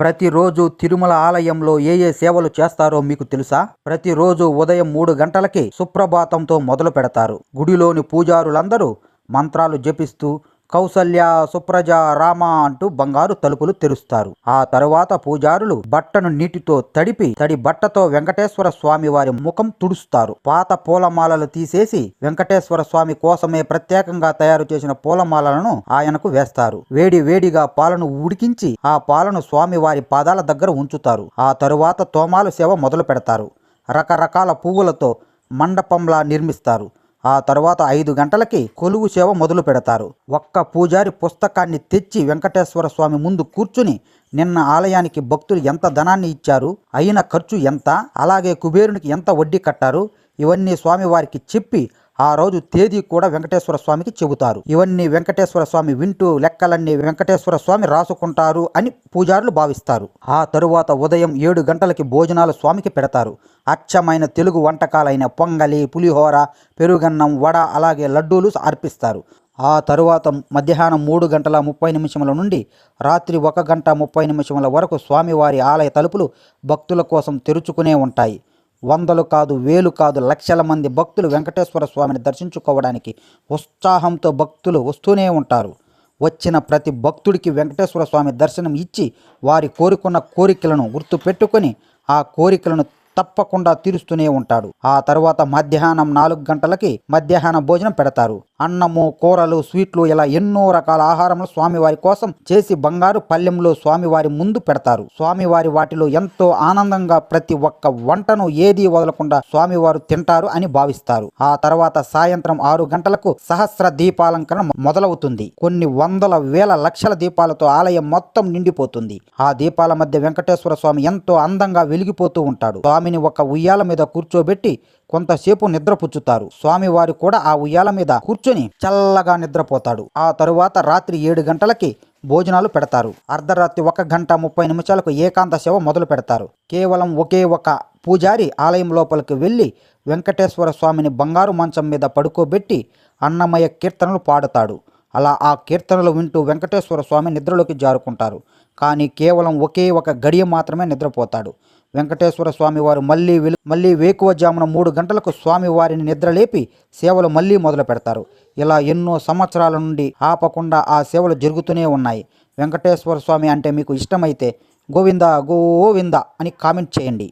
ప్రతిరోజు తిరుమల ఆలయంలో ఏ ఏ సేవలు చేస్తారో మీకు తెలుసా? ప్రతిరోజు ఉదయం మూడు గంటలకి సుప్రభాతంతో మొదలు పెడతారు. గుడిలోని పూజారులందరూ మంత్రాలు జపిస్తూ కౌసల్య సుప్రజ రామ అంటూ బంగారు తలుపులు తెరుస్తారు. ఆ తరువాత పూజారులు బట్టను నీటితో తడిపి తడి బట్టతో వెంకటేశ్వర స్వామి వారి ముఖం తుడుస్తారు. పాత పూలమాలలు తీసేసి వెంకటేశ్వర స్వామి కోసమే ప్రత్యేకంగా తయారు చేసిన పూలమాలలను ఆయనకు వేస్తారు. వేడి వేడిగా పాలను ఉడికించి ఆ పాలను స్వామి వారి పాదాల దగ్గర ఉంచుతారు. ఆ తరువాత తోమాలు సేవ మొదలు పెడతారు రకరకాల పువ్వులతో మండపంలా నిర్మిస్తారు. ఆ తర్వాత ఐదు గంటలకి కొలువు సేవ మొదలు పెడతారు. ఒక్క పూజారి పుస్తకాన్ని తెచ్చి వెంకటేశ్వర స్వామి ముందు కూర్చుని నిన్న ఆలయానికి భక్తులు ఎంత ధనాన్ని ఇచ్చారు అయిన ఖర్చు ఎంత అలాగే కుబేరునికి ఎంత వడ్డీ కట్టారు ఇవన్నీ స్వామివారికి చెప్పి ఆ రోజు తేదీ కూడా వెంకటేశ్వర స్వామికి చెబుతారు. ఇవన్నీ వెంకటేశ్వర స్వామి వింటూ లెక్కలన్నీ వెంకటేశ్వర స్వామి రాసుకుంటారు అని పూజారులు భావిస్తారు. ఆ తరువాత ఉదయం ఏడు గంటలకి భోజనాలు స్వామికి పెడతారు. అచ్చమైన తెలుగు వంటకాలైన పొంగలి పులిహోర పెరుగన్నం వడ అలాగే లడ్డూలు అర్పిస్తారు. ఆ తరువాత మధ్యాహ్నం మూడు గంటల ముప్పై నిమిషముల నుండి రాత్రి ఒక గంట ముప్పై నిమిషముల వరకు స్వామివారి ఆలయ తలుపులు భక్తుల కోసం తెరుచుకునే ఉంటాయి. వందలు కాదు వేలు కాదు లక్షల మంది భక్తులు వెంకటేశ్వర స్వామిని దర్శించుకోవడానికి ఉత్సాహంతో భక్తులు వస్తూనే ఉంటారు. వచ్చిన ప్రతి భక్తుడికి వెంకటేశ్వర స్వామి దర్శనం ఇచ్చి వారి కోరుకున్న కోరికలను గుర్తుపెట్టుకొని ఆ కోరికలను తప్పకుండా తీరుస్తూనే ఉంటాడు. ఆ తర్వాత మధ్యాహ్నం నాలుగు గంటలకి మధ్యాహ్న భోజనం పెడతారు. అన్నము కూరలు స్వీట్లు ఇలా ఎన్నో రకాల ఆహారములు స్వామివారి కోసం చేసి బంగారు పల్లెంలో స్వామివారి ముందు పెడతారు. స్వామివారి వాటిలో ఎంతో ఆనందంగా ప్రతి ఒక్క వంటను ఏదీ వదలకుండా స్వామివారు తింటారు అని భావిస్తారు. ఆ తర్వాత సాయంత్రం ఆరు గంటలకు సహస్ర దీపాలంకరణ మొదలవుతుంది. కొన్ని వందల వేల లక్షల దీపాలతో ఆలయం మొత్తం నిండిపోతుంది. ఆ దీపాల మధ్య వెంకటేశ్వర స్వామి ఎంతో అందంగా వెలిగిపోతూ ఉంటాడు. స్వామిని ఒక ఉయ్యాల మీద కూర్చోబెట్టి కొంతసేపు నిద్రపుచ్చుతారు. స్వామివారు కూడా ఆ ఉయ్యాల మీద కూర్చొని చల్లగా నిద్రపోతాడు. ఆ తరువాత రాత్రి ఏడు గంటలకి భోజనాలు పెడతారు. అర్ధరాత్రి ఒక గంట ముప్పై నిమిషాలకు ఏకాంత సేవ మొదలు పెడతారు. కేవలం ఒకే ఒక పూజారి ఆలయం లోపలికి వెళ్ళి వెంకటేశ్వర స్వామిని బంగారు మంచం మీద పడుకోబెట్టి అన్నమయ్య కీర్తనలు పాడుతాడు. అలా ఆ కీర్తనలు వింటూ వెంకటేశ్వర స్వామి నిద్రలోకి జారుకుంటారు. కానీ కేవలం ఒకే ఒక గడియ మాత్రమే నిద్రపోతాడు. వెంకటేశ్వర స్వామివారు మళ్ళీ వెలు మళ్ళీ వేకువజామున మూడు గంటలకు స్వామివారిని నిద్రలేపి సేవలు మళ్ళీ మొదలు పెడతారు. ఇలా ఎన్నో సంవత్సరాల నుండి ఆపకుండా ఆ సేవలు జరుగుతూనే ఉన్నాయి. వెంకటేశ్వర స్వామి అంటే మీకు ఇష్టమైతే గోవింద గోవింద అని కామెంట్ చేయండి.